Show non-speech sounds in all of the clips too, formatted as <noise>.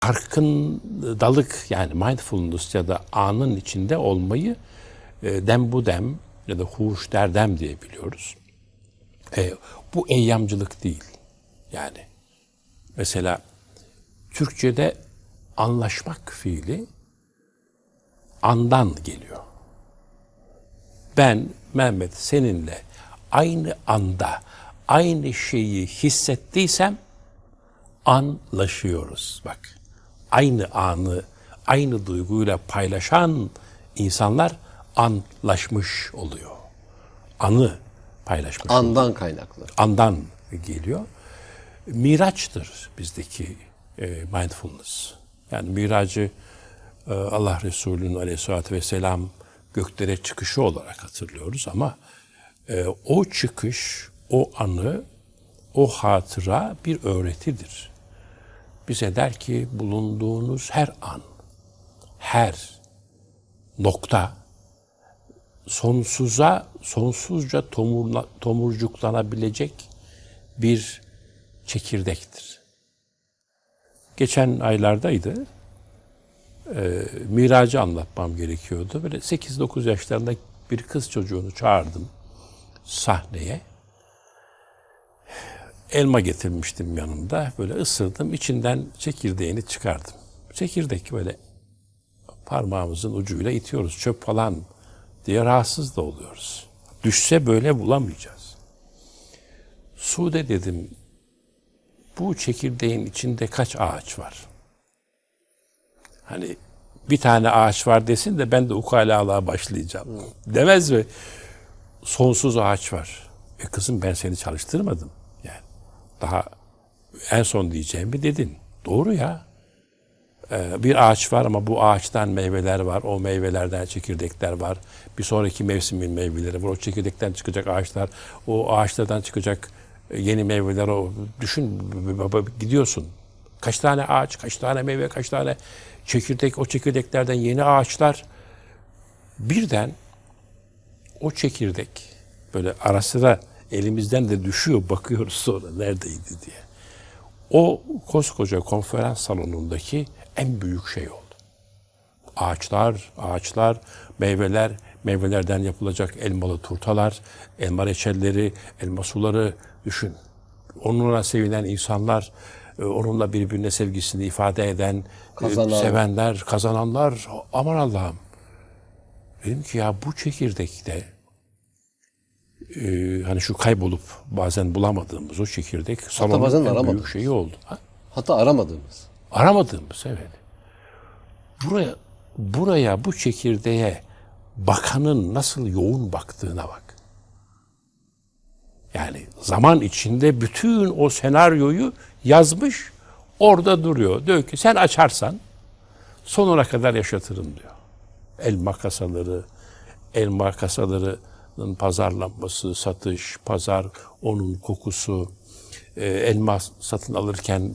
farkındalık yani mindfulness ya da anın içinde olmayı e, dem bu dem ya da huş derdem diye biliyoruz. E, bu eyyamcılık değil. Yani mesela Türkçe'de anlaşmak fiili andan geliyor. Ben Mehmet seninle aynı anda aynı şeyi hissettiysem anlaşıyoruz. Bak aynı anı aynı duyguyla paylaşan insanlar anlaşmış oluyor. Anı paylaşmış Andan kaynaklı. andan geliyor. Miraçtır bizdeki e, mindfulness. Yani miracı e, Allah Resulü'nün aleyhissalatü vesselam göklere çıkışı olarak hatırlıyoruz ama e, o çıkış, o anı, o hatıra bir öğretidir. Bize der ki bulunduğunuz her an, her nokta sonsuza, sonsuzca tomurla, tomurcuklanabilecek bir çekirdektir. Geçen aylardaydı. E, miracı anlatmam gerekiyordu. Böyle 8-9 yaşlarında bir kız çocuğunu çağırdım sahneye. Elma getirmiştim yanımda. Böyle ısırdım. içinden çekirdeğini çıkardım. Çekirdek böyle parmağımızın ucuyla itiyoruz. Çöp falan diye rahatsız da oluyoruz. Düşse böyle bulamayacağız. Sude dedim, bu çekirdeğin içinde kaç ağaç var? Hani bir tane ağaç var desin de ben de ukalalığa başlayacağım. Demez mi? Sonsuz ağaç var. E kızım ben seni çalıştırmadım. Daha en son diyeceğimi dedin. Doğru ya. Ee, bir ağaç var ama bu ağaçtan meyveler var. O meyvelerden çekirdekler var. Bir sonraki mevsimin meyveleri var. O çekirdekten çıkacak ağaçlar, o ağaçlardan çıkacak e, yeni meyveler. O düşün baba gidiyorsun. Kaç tane ağaç, kaç tane meyve, kaç tane çekirdek, o çekirdeklerden yeni ağaçlar. Birden o çekirdek böyle ara sıra elimizden de düşüyor bakıyoruz sonra neredeydi diye. O koskoca konferans salonundaki en büyük şey oldu. Ağaçlar, ağaçlar, meyveler, meyvelerden yapılacak elmalı turtalar, elma reçelleri, elma suları düşün. Onunla sevinen insanlar, e, onunla birbirine sevgisini ifade eden, e, Kazanan. sevenler, kazananlar. Aman Allah'ım. Dedim ki ya bu çekirdekte e, hani şu kaybolup bazen bulamadığımız o çekirdek salonun bazen en büyük aramadığımız. şeyi oldu. Ha? Hatta aramadığımız. Aramadığımız evet. Buraya buraya bu çekirdeğe bakanın nasıl yoğun baktığına bak. Yani zaman içinde bütün o senaryoyu yazmış, orada duruyor. Diyor ki sen açarsan sonuna kadar yaşatırım diyor. Elma kasaları, elma kasalarının pazarlanması, satış, pazar, onun kokusu, e, elma satın alırken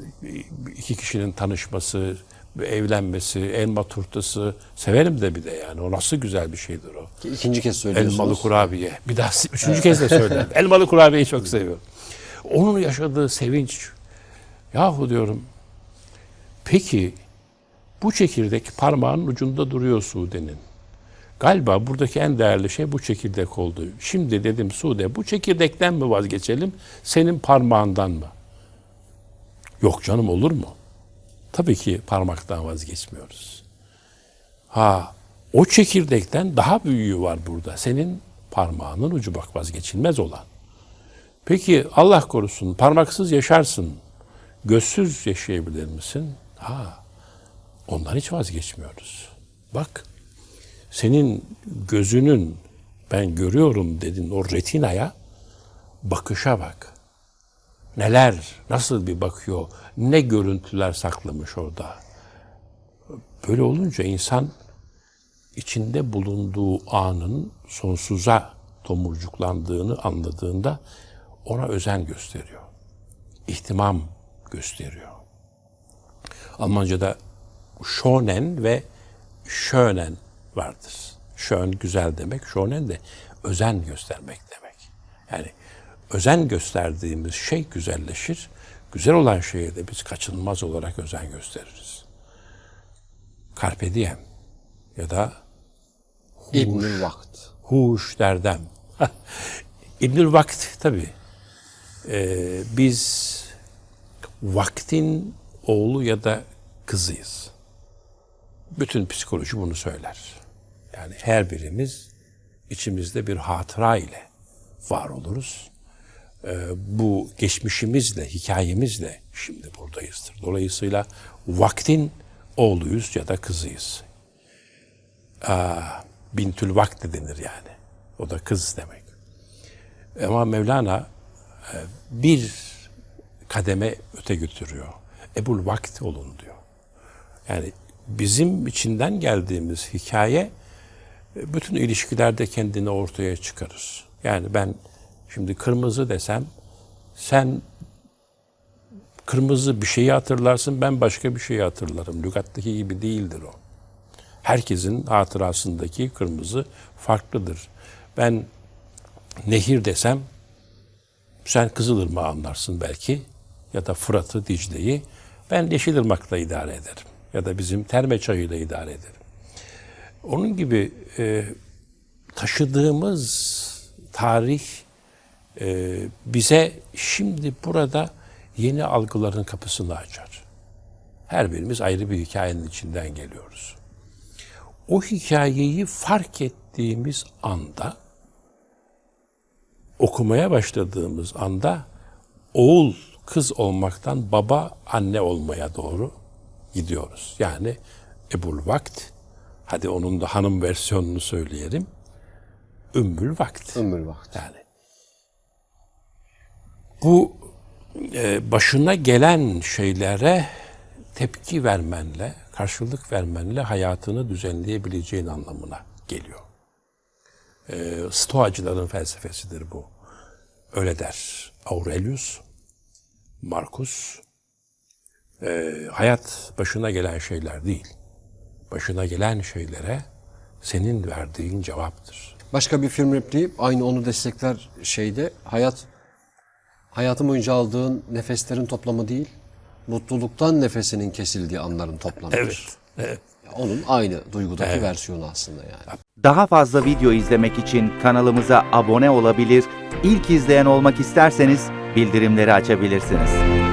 iki kişinin tanışması, evlenmesi, elma turtası severim de bir de yani. O nasıl güzel bir şeydir o. Ki ikinci kez söylüyorsunuz. Elmalı kurabiye. Bir daha üçüncü kez de söyledim. <laughs> Elmalı kurabiyeyi çok seviyorum. Onun yaşadığı sevinç. Yahu diyorum. Peki bu çekirdek parmağının ucunda duruyor Sude'nin. Galiba buradaki en değerli şey bu çekirdek oldu. Şimdi dedim Sude bu çekirdekten mi vazgeçelim senin parmağından mı? Yok canım olur mu? Tabii ki parmaktan vazgeçmiyoruz. Ha o çekirdekten daha büyüğü var burada. Senin parmağının ucu bak vazgeçilmez olan. Peki Allah korusun parmaksız yaşarsın. Gözsüz yaşayabilir misin? Ha ondan hiç vazgeçmiyoruz. Bak senin gözünün ben görüyorum dedin o retinaya bakışa bak. Neler, nasıl bir bakıyor, ne görüntüler saklamış orada. Böyle olunca insan içinde bulunduğu anın sonsuza tomurcuklandığını anladığında ona özen gösteriyor. İhtimam gösteriyor. Almanca'da schönen ve schönen vardır. Schön güzel demek, schönen de özen göstermek demek. Yani özen gösterdiğimiz şey güzelleşir. Güzel olan şeye de biz kaçınılmaz olarak özen gösteririz. Carpe diem ya da İbnül Vakt. huş derdem. <laughs> İbnül Vakt tabi. biz vaktin oğlu ya da kızıyız. Bütün psikoloji bunu söyler. Yani her birimiz içimizde bir hatıra ile var oluruz. Ee, bu geçmişimizle, hikayemizle şimdi buradayızdır. Dolayısıyla vaktin oğluyuz ya da kızıyız. Bintül vakt de denir yani. O da kız demek. Ama Mevlana e, bir kademe öte götürüyor. Ebul vakt olun diyor. Yani bizim içinden geldiğimiz hikaye bütün ilişkilerde kendini ortaya çıkarır. Yani ben şimdi kırmızı desem sen kırmızı bir şeyi hatırlarsın ben başka bir şeyi hatırlarım. Lügattaki gibi değildir o. Herkesin hatırasındaki kırmızı farklıdır. Ben nehir desem sen Kızılırmağı anlarsın belki ya da Fırat'ı, Dicle'yi. Ben Yeşilırmak'la idare ederim ya da bizim Terme Çayı'yla idare ederim. Onun gibi e, taşıdığımız tarih e, bize şimdi burada yeni algıların kapısını açar. Her birimiz ayrı bir hikayenin içinden geliyoruz. O hikayeyi fark ettiğimiz anda, okumaya başladığımız anda oğul kız olmaktan baba anne olmaya doğru gidiyoruz. Yani Ebul Vakt, hadi onun da hanım versiyonunu söyleyelim. Ümmül Vakt. Ümmül Vakt. Yani bu e, başına gelen şeylere tepki vermenle, karşılık vermenle hayatını düzenleyebileceğin anlamına geliyor. E, Stoacıların felsefesidir bu. Öyle der Aurelius, Marcus. E, hayat başına gelen şeyler değil. Başına gelen şeylere senin verdiğin cevaptır. Başka bir film repliği aynı onu destekler şeyde. Hayat hayatım boyunca aldığın nefeslerin toplamı değil, mutluluktan nefesinin kesildiği anların toplamıdır. Evet. evet. Onun aynı duygudaki versiyonu aslında yani. Daha fazla video izlemek için kanalımıza abone olabilir, ilk izleyen olmak isterseniz bildirimleri açabilirsiniz.